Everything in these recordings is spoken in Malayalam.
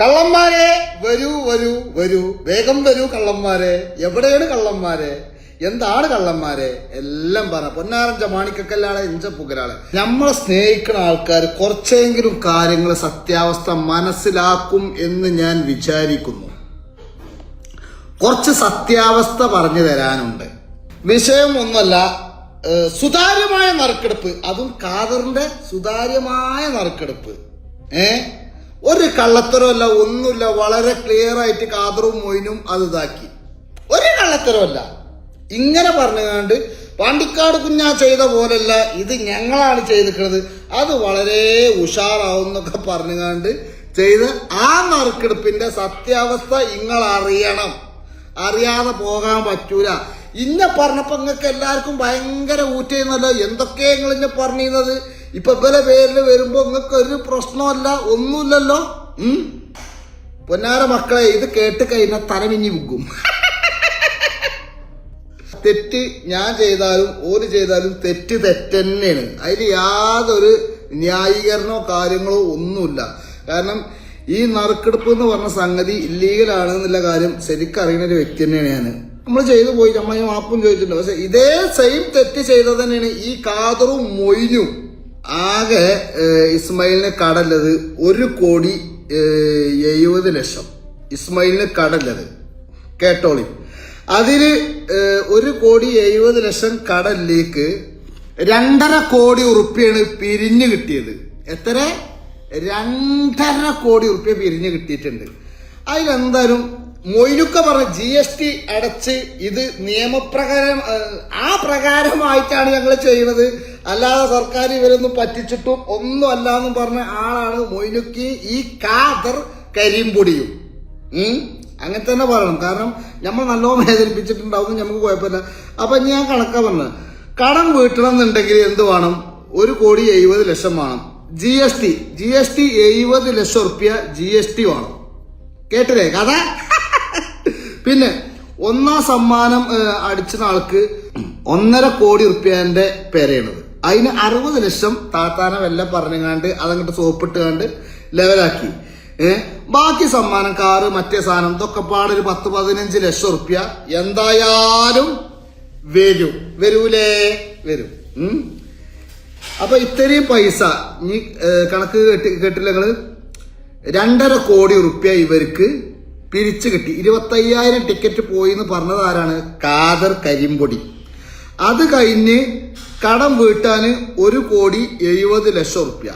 കള്ളന്മാരെ വരൂ വരൂ വരൂ. വേഗം വരൂ കള്ളന്മാരെ. എവിടെയാണ് കള്ളന്മാരെ? എന്താണ് കള്ളന്മാരെ? എല്ലാം പറ. പൊന്നാരഞ്ച മാണിക്കല്ലാളെ ഇഞ്ച പുകരാളെ. നമ്മളെ സ്നേഹിക്കുന്ന ആൾക്കാർ കുറച്ചെങ്കിലും കാര്യങ്ങൾ സത്യാവസ്ഥ മനസ്സിലാക്കും എന്ന് ഞാൻ വിചാരിക്കുന്നു. കുറച്ച് സത്യാവസ്ഥ പറഞ്ഞു തരാനുണ്ട്. വിഷയം ഒന്നല്ല ഏഹ്, സുതാര്യമായ നറുക്കെടുപ്പ്. അതും കാദറിന്റെ സുതാര്യമായ നറുക്കെടുപ്പ്. ഏ? ഒരു കള്ളത്തരമല്ല ഒന്നുമില്ല. വളരെ ക്ലിയർ ആയിട്ട് കാതറും മൊയിനും അത് ഇതാക്കി. ഒരു കള്ളത്തരമല്ല. ഇങ്ങനെ പറഞ്ഞുകൊണ്ട് പാണ്ടിക്കാട് കുഞ്ഞാ ചെയ്ത പോലല്ല ഇത് ഞങ്ങളാണ് ചെയ്തിരിക്കുന്നത്. അത് വളരെ ഉഷാറാവുന്നൊക്കെ പറഞ്ഞുകൊണ്ട് ചെയ്ത് ആ നറുക്കെടുപ്പിന്റെ സത്യാവസ്ഥ നിങ്ങൾ അറിയണം. അറിയാതെ പോകാൻ പറ്റൂല. ഇന്നെ പറഞ്ഞപ്പോ നിങ്ങൾക്ക് എല്ലാവർക്കും ഭയങ്കര ഊറ്റുന്നല്ലോ. എന്തൊക്കെ നിങ്ങൾ ഇന്നെ പറഞ്ഞിരുന്നത്? ഇപ്പൊ ഇവരെ പേരിൽ വരുമ്പോ നിങ്ങൾക്ക് ഒരു പ്രശ്നമല്ല ഒന്നുമില്ലല്ലോ? ഉം? പൊന്നാര മക്കളെ ഇത് കേട്ട് കഴിഞ്ഞാൽ തലമിഞ്ഞി വിൽക്കും തെറ്റ് ഞാൻ ചെയ്താലും ഓര് ചെയ്താലും തെറ്റ് തെറ്റന്നെയാണ്. അതിൽ യാതൊരു ന്യായീകരണമോ കാര്യങ്ങളോ ഒന്നുമില്ല. കാരണം ഈ നറുക്കെടുപ്പ് എന്ന് പറഞ്ഞ സംഗതി ഇല്ലീഗൽ ആണ് എന്നുള്ള കാര്യം ശരിക്കറിയുന്ന ഒരു വ്യക്തി തന്നെയാണ് ഞാൻ നമ്മൾ ചെയ്തു പോയി നമ്മൾ മാപ്പും ചോദിച്ചിട്ടുണ്ട്. പക്ഷെ ഇതേ സെയിം തെറ്റ് ചെയ്തത് തന്നെയാണ് ഈ കാതറും മൊയ്നും. ആകെ ഇസ്മയിലിന് കടല്ലത് ഒരു കോടി എഴുപത് ലക്ഷം. ഇസ്മായിലിന് കടല്ലത് കേട്ടോളി. ഏഹ്, ഒരു കോടി എഴുപത് ലക്ഷം കടലിലേക്ക് രണ്ടര കോടി ഉറുപ്പ്യാണ് പിരിഞ്ഞു കിട്ടിയത്. എത്ര? രണ്ടര കോടി ഉറുപ്പ്യ പിരിഞ്ഞു കിട്ടിയിട്ടുണ്ട്. അതിലെന്തായാലും മൊയ്നുക്ക പറഞ്ഞ് ജി എസ് ടി അടച്ച് ഇത് നിയമപ്രകാരം ആ പ്രകാരമായിട്ടാണ് ഞങ്ങൾ ചെയ്യുന്നത്. അല്ലാതെ സർക്കാർ ഇവരൊന്നും പറ്റിച്ചിട്ടും ഒന്നും അല്ല എന്ന് പറഞ്ഞ ആളാണ് മൊയിലുക്കി ഈ കാദർ കരിമ്പൊടിയും. അങ്ങനെ തന്നെ പറയണം. കാരണം നമ്മൾ നല്ലോണം വേദനിപ്പിച്ചിട്ടുണ്ടാവും നമുക്ക് കുഴപ്പമില്ല. അപ്പൊ ഞാൻ കണക്കാ പറഞ്ഞത് കടം വീട്ടണം എന്നുണ്ടെങ്കിൽ എന്ത് വേണം? ഒരു കോടി എഴുപത് ലക്ഷം വേണം. G S T G S T എഴുപത് ലക്ഷം റുപ്യ ജി എസ് ടി വേണം. കേട്ടില്ലേ കഥ? പിന്നെ ഒന്നാം സമ്മാനം അടിച്ച ആൾക്ക് ഒന്നര കോടി റുപ്യന്റെ പേരെയാണത് അതിന് അറുപത് ലക്ഷം താത്താന വല്ല പറഞ്ഞുകാണ്ട് അതങ്ങോട്ട് സോപ്പിട്ടുകാണ്ട് ലെവലാക്കി. ഏഹ് ബാക്കി സമ്മാനം കാറ് മറ്റേ സാധനം ഇതൊക്കെ പാടെ ഒരു പത്ത് പതിനഞ്ച് ലക്ഷം റുപ്യ എന്തായാലും വരും. വരൂലേ? വരും. അപ്പൊ ഇത്രയും പൈസ ഈ കണക്ക് കേട്ടി കേട്ടില്ല നിങ്ങൾ? രണ്ടര കോടി റുപ്യ ഇവർക്ക് പിരിച്ചു കിട്ടി. ഇരുപത്തയ്യായിരം ടിക്കറ്റ് പോയി എന്ന് പറഞ്ഞത് ആരാണ്? കാദർ കരിമ്പൊടി. അത് കഴിഞ്ഞ് കടം വീട്ടാന് ഒരു കോടി എഴുപത് ലക്ഷം റുപ്യ.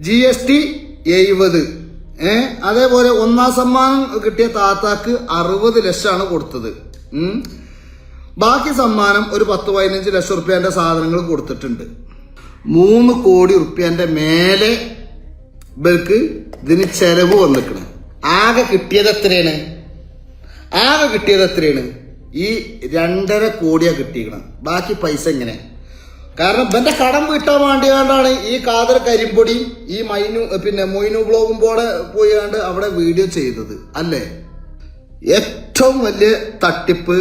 ജി എസ് ടി എഴുപത്. ഏ? അതേപോലെ ഒന്നാം സമ്മാനം കിട്ടിയ താത്താക്ക് അറുപത് ലക്ഷമാണ് കൊടുത്തത്. ബാക്കി സമ്മാനം ഒരു പത്ത് പതിനഞ്ച് ലക്ഷം റുപ്യന്റെ സാധനങ്ങൾ കൊടുത്തിട്ടുണ്ട്. മൂന്ന് കോടി റുപ്യന്റെ മേലെ ഇവർക്ക് ഇതിന് ചെലവ് വന്നിക്കണ്. ആകെ കിട്ടിയത് എത്രയാണ്? ആകെ കിട്ടിയത് എത്രയാണ്? ഈ രണ്ടര കോടിയാ കിട്ടിയിരിക്കണം ബാക്കി പൈസ എങ്ങനെ? കാരണം ഇവന്റെ കടം വീട്ടാൻ വേണ്ടിയാണ്ടാണ് ഈ കാതർ കരിമ്പൊടി ഈ മൈനു പിന്നെ മൊയ്നു ബ്ലോഗും പോലെ പോയാണ്ട് അവിടെ വീഡിയോ ചെയ്തത്. അല്ലേ? ഏറ്റവും വലിയ തട്ടിപ്പ്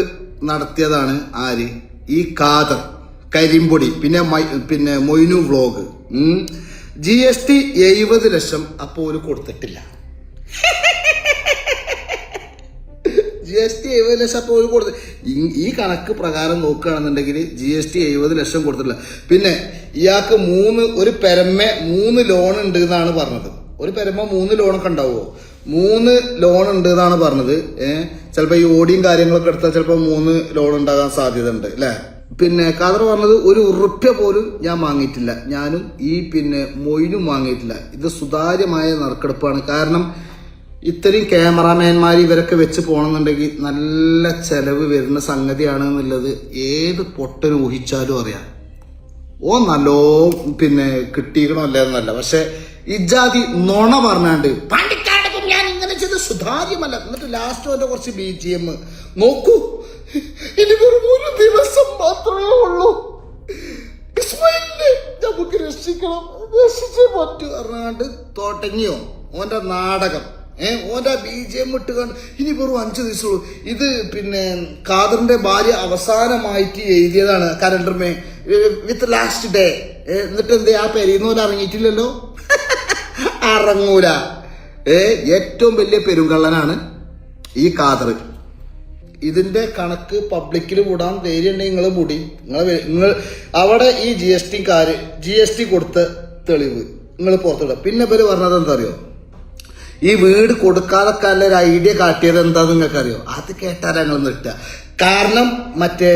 നടത്തിയതാണ് ആര്? ഈ കാതർ കരിമ്പൊടി പിന്നെ പിന്നെ Moinu vlog G S T എഴുപത് ലക്ഷം അപ്പോൾ ഒരു കൊടുത്തിട്ടില്ല. ജി എസ് ടി എഴുപത് ലക്ഷം അപ്പോൾ ഒരു കൊടുത്ത്. ഈ- കണക്ക് പ്രകാരം നോക്കുകയാണെന്നുണ്ടെങ്കിൽ ജി എസ് ടി എഴുപത് ലക്ഷം കൊടുത്തിട്ടില്ല. പിന്നെ ഇയാൾക്ക് മൂന്ന് ഒരു പെരമ്മ മൂന്ന് ലോൺ ഉണ്ട് എന്നാണ് പറഞ്ഞത്. ഒരു പെരമ്മ മൂന്ന് ലോണൊക്കെ ഉണ്ടാവുമോ? മൂന്ന് ലോൺ ഉണ്ട് എന്നാണ് പറഞ്ഞത്. ഏഹ് ചിലപ്പോൾ ഈ ഓടിയും കാര്യങ്ങളൊക്കെ എടുത്താൽ ചിലപ്പോൾ മൂന്ന് ലോൺ ഉണ്ടാകാൻ സാധ്യത ഉണ്ട് അല്ലേ? പിന്നെ കദർ പറഞ്ഞത് ഒരു ഉറുപ്പ്യ പോലും ഞാൻ വാങ്ങിയിട്ടില്ല. ഞാനും ഈ പിന്നെ മൊയിനും വാങ്ങിയിട്ടില്ല. ഇത് സുതാര്യമായ നറുക്കെടുപ്പാണ്. കാരണം ഇത്രയും ക്യാമറാമാൻമാർ ഇവരൊക്കെ വെച്ച് പോകണമെന്നുണ്ടെങ്കിൽ നല്ല ചെലവ് വരുന്ന സംഗതിയാണ് എന്നുള്ളത് ഏത് പൊട്ടനും ഊഹിച്ചാലും അറിയാം. ഓ നല്ലോ പിന്നെ കിട്ടിയിക്കണോ അല്ലെന്നല്ല പക്ഷെ ഇജാതി നുണ പറഞ്ഞാണ്ട് പാണ്ടിക്കാട് ഞാൻ ഇങ്ങനെ ചെയ്ത് സുതാര്യമല്ല. എന്നിട്ട് ലാസ്റ്റ് വന്ന കുറച്ച് ബി ജി എം നോക്കൂ ഇനി വെറും ഒരു ദിവസം മാത്രമേ ഉള്ളൂ. ഇസ്മായിലിനെ നമുക്ക് രക്ഷിക്കണം രക്ഷിച്ചേ പറ്റൂ പറഞ്ഞാണ്ട് തോട്ടങ്ങിയോ ഓന്റെ നാടകം. ഏ ഓന്റെ ബി ജെ എം ഇട്ട് കണ്ട് ഇനി വെറും അഞ്ചു ദിവസമുള്ളൂ. ഇത് പിന്നെ ഖാദറിന്റെ ഭാര്യ അവസാനമായിട്ട് എഴുതിയതാണ് കലണ്ടർമേ വിത്ത് ലാസ്റ്റ് ഡേ എന്നിട്ട് എന്തേ ആ പെരുന്നൂല ഇറങ്ങിയിട്ടില്ലല്ലോ? അറങ്ങൂല ഏ ഏറ്റവും വലിയ പെരുങ്കള്ളനാണ് ഈ കാതർ ഇതിന്റെ കണക്ക് പബ്ലിക്കിൽ വിടാൻ ധൈര്യമുണ്ടെങ്കിൽ നിങ്ങൾ മുടി. നിങ്ങൾ നിങ്ങൾ അവിടെ ഈ ജി എസ് ടിക്കാര് ജി എസ് ടി കൊടുത്ത തെളിവ് നിങ്ങൾ പുറത്തിടുക പിന്നെ പേര് പറഞ്ഞത് എന്താ അറിയോ? ഈ വീട് കൊടുക്കാതൊക്കെ ഒരു ഐഡിയ കാട്ടിയത് എന്താന്ന് നിങ്ങൾക്ക് അറിയോ അത് കേട്ടാൽ ഞങ്ങൾ നിർത്തുക. കാരണം മറ്റേ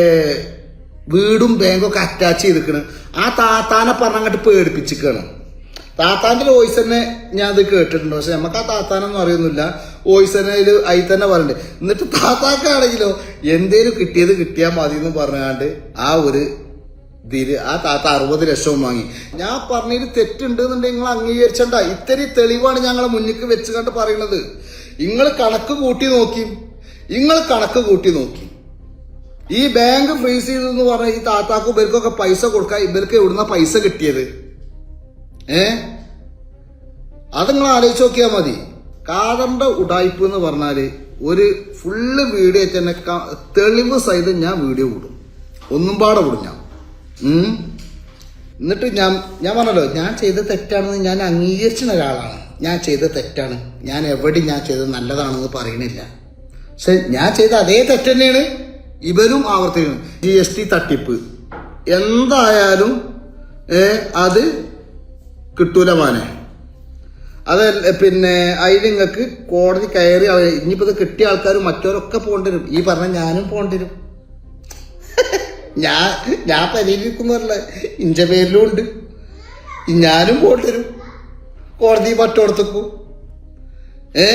വീടും ബാങ്കൊക്കെ അറ്റാച്ച് ചെയ്തിരിക്കണ്. ആ താത്താനെ പറഞ്ഞങ്ങോട്ട് പേടിപ്പിച്ചിരിക്കണം താത്താന്റെ വോയിസ് തന്നെ ഞാൻ അത് കേട്ടിട്ടുണ്ട്. പക്ഷെ നമുക്ക് ആ താത്താനൊന്നും അറിയുന്നില്ല വോയിസ് തന്നെ അതിൽ അതിൽ തന്നെ പറഞ്ഞിട്ടുണ്ട് എന്നിട്ട് താത്താക്കാണെങ്കിലോ എന്തേലും കിട്ടിയത് കിട്ടിയാൽ മതി എന്ന് പറഞ്ഞാണ്ട് ആ ഒരു ആ താത്ത അറുപത് ലക്ഷവും വാങ്ങി. ഞാൻ പറഞ്ഞതിൽ തെറ്റുണ്ട് എന്നുണ്ടെങ്കിൽ നിങ്ങൾ അംഗീകരിച്ചണ്ട. ഇത്തിരി തെളിവാണ് ഞങ്ങളെ മുന്നിക്ക് വെച്ച് കണ്ട് പറയുന്നത്. നിങ്ങൾ കണക്ക് കൂട്ടി നോക്കി. നിങ്ങൾ കണക്ക് കൂട്ടി നോക്കി. ഈ ബാങ്ക് ഫ്രീസ് ചെയ്തെന്ന് പറഞ്ഞ ഈ താത്താക്കും ഇവർക്കൊക്കെ പൈസ കൊടുക്കാൻ ഇവർക്ക് എവിടുന്ന പൈസ കിട്ടിയത്? ഏ? അത് നിങ്ങൾ ആലോചിച്ച് നോക്കിയാൽ മതി. കാതറിന്റെ ഉടായ്പ് എന്ന് പറഞ്ഞാൽ ഒരു ഫുള്ള് വീഡിയോ തന്നെ തെളിവ് സഹിതം ഞാൻ വീഡിയോ വിടും ഒന്നും പാടെ വിടും ഞാൻ. എന്നിട്ട് ഞാൻ ഞാൻ പറഞ്ഞല്ലോ ഞാൻ ചെയ്ത തെറ്റാണെന്ന് ഞാൻ അംഗീകരിച്ച ഒരാളാണ്. ഞാൻ ചെയ്ത തെറ്റാണ്. ഞാൻ എവിടെ ഞാൻ ചെയ്തത് നല്ലതാണെന്ന് പറയണില്ല. പക്ഷെ ഞാൻ ചെയ്ത അതേ തെറ്റ് തന്നെയാണ് ഇവരും ആവർത്തിക്കുന്നത്. ജി എസ് ടി തട്ടിപ്പ്. എന്തായാലും അത് കിട്ടൂല മാനെ. അത് പിന്നെ അതിൽ നിങ്ങൾക്ക് കോടതി കയറി ഇനിയിപ്പോൾ കിട്ടിയ ആൾക്കാർ മറ്റവരൊക്കെ പോകേണ്ടി വരും ഈ പറഞ്ഞ ഞാനും പോകേണ്ടി വരും ഞാൻ ഞാൻ പരിഹരിക്കുന്നല്ല ഇഞ്ച പേരിലും ഉണ്ട് ഞാനും പോകേണ്ടി വരും. കോടതി പറ്റോടത്തേക്കും ഏ?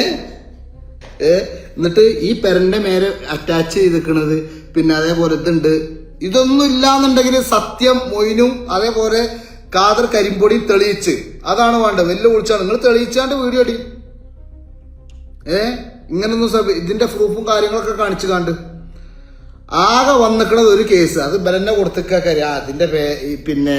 ഏ? എന്നിട്ട് ഈ പെരന്റെ മേലെ അറ്റാച്ച് ചെയ്തിരിക്കണത് പിന്നെ അതേപോലെ ഇതുണ്ട്. ഇതൊന്നും ഇല്ലാന്നുണ്ടെങ്കിൽ സത്യം മൊയിനും അതേപോലെ കാതർ കരിമ്പൊടി തെളിയിച്ച്. അതാണ് വേണ്ടത്. വലിയ വിളിച്ചാണ് നിങ്ങൾ തെളിയിച്ചാണ്ട് വീഡിയോ അടി ഏ? ഇങ്ങനൊന്നും ഇതിന്റെ പ്രൂഫും കാര്യങ്ങളൊക്കെ കാണിച്ചു കണ്ട്. ആകെ വന്നിക്കണത് ഒരു കേസ് അത് ബലന്നെ കാര്യം. അതിന്റെ പേ പിന്നെ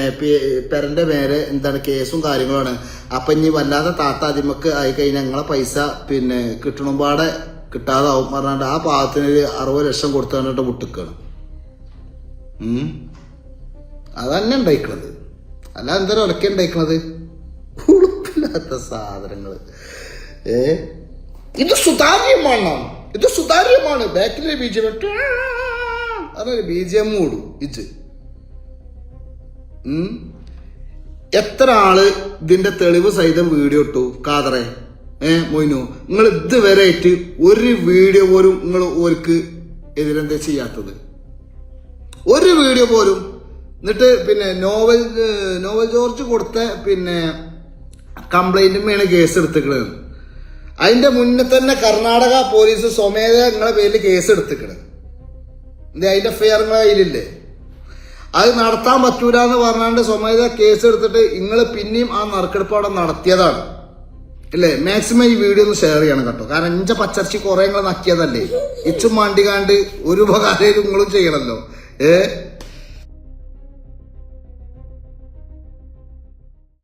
പെരന്റെ പേര് എന്താണ് കേസും കാര്യങ്ങളാണ്. അപ്പൊ ഇനി വല്ലാതെ താത്ത അതിമക്ക് ആയി കഴിഞ്ഞാൽ ഞങ്ങളെ പൈസ പിന്നെ കിട്ടണമ്പാടെ കിട്ടാതാവും പറഞ്ഞാണ്ട് ആ പാകത്തിന് ഒരു അറുപത് ലക്ഷം കൊടുത്തു കണ്ടിട്ട് മുട്ടിക്കാണ് അതന്നെ ഉണ്ടായിക്കണത് അല്ല എന്തായാലും ഒലക്ക ഉണ്ടായിക്കണത് ഉളുപ്പില്ലാത്ത സാധനങ്ങൾ. ഏ? ഇത് സുതാര്യമാണ്. ഇത് സുതാര്യമാണ്. ബാക്കിലെ ബീജം അതൊരു ബി ജി എം ഇത് ഇജ് എത്ര ആൾ ഇതിന്റെ തെളിവ് സഹിതം വീഡിയോ ഇട്ടു? കാതറെ. ഏ മൊയ്നു നിങ്ങൾ ഇതുവരെ ആയിട്ട് ഒരു വീഡിയോ പോലും നിങ്ങൾ ഓർക്ക് എതിരെന്താ ചെയ്യാത്തത്? ഒരു വീഡിയോ പോലും. എന്നിട്ട് പിന്നെ നോവൽ നോവൽ ജോർജ് കൊടുത്ത പിന്നെ കംപ്ലൈന്റുമാണ് കേസ് എടുത്തിക്കണത് അതിന്റെ മുന്നേ തന്നെ കർണാടക പോലീസ് സ്വമേധ നിങ്ങളെ പേരിൽ കേസ് എടുത്തിക്കണ് ഇത് അതിന്റെ ഫെയർ കയ്യിലില്ലേ? അത് നടത്താൻ പറ്റൂല എന്ന് പറഞ്ഞാണ്ട് സ്വമേധ കേസ് എടുത്തിട്ട് നിങ്ങൾ പിന്നെയും ആ നറുക്കെടുപ്പ് അവിടെ നടത്തിയതാണ്. അല്ലേ മാക്സിമം ഈ വീഡിയോ ഒന്ന് ഷെയർ ചെയ്യണം കേട്ടോ. കാരണം ഇഞ്ച പച്ചർച്ചി കുറെ നിങ്ങൾ നക്കിയതല്ലേ? ഇച്ചും മാണ്ടികാണ്ട് ഒരു ഉപകാരം നിങ്ങളും ചെയ്യണല്ലോ. ഏ?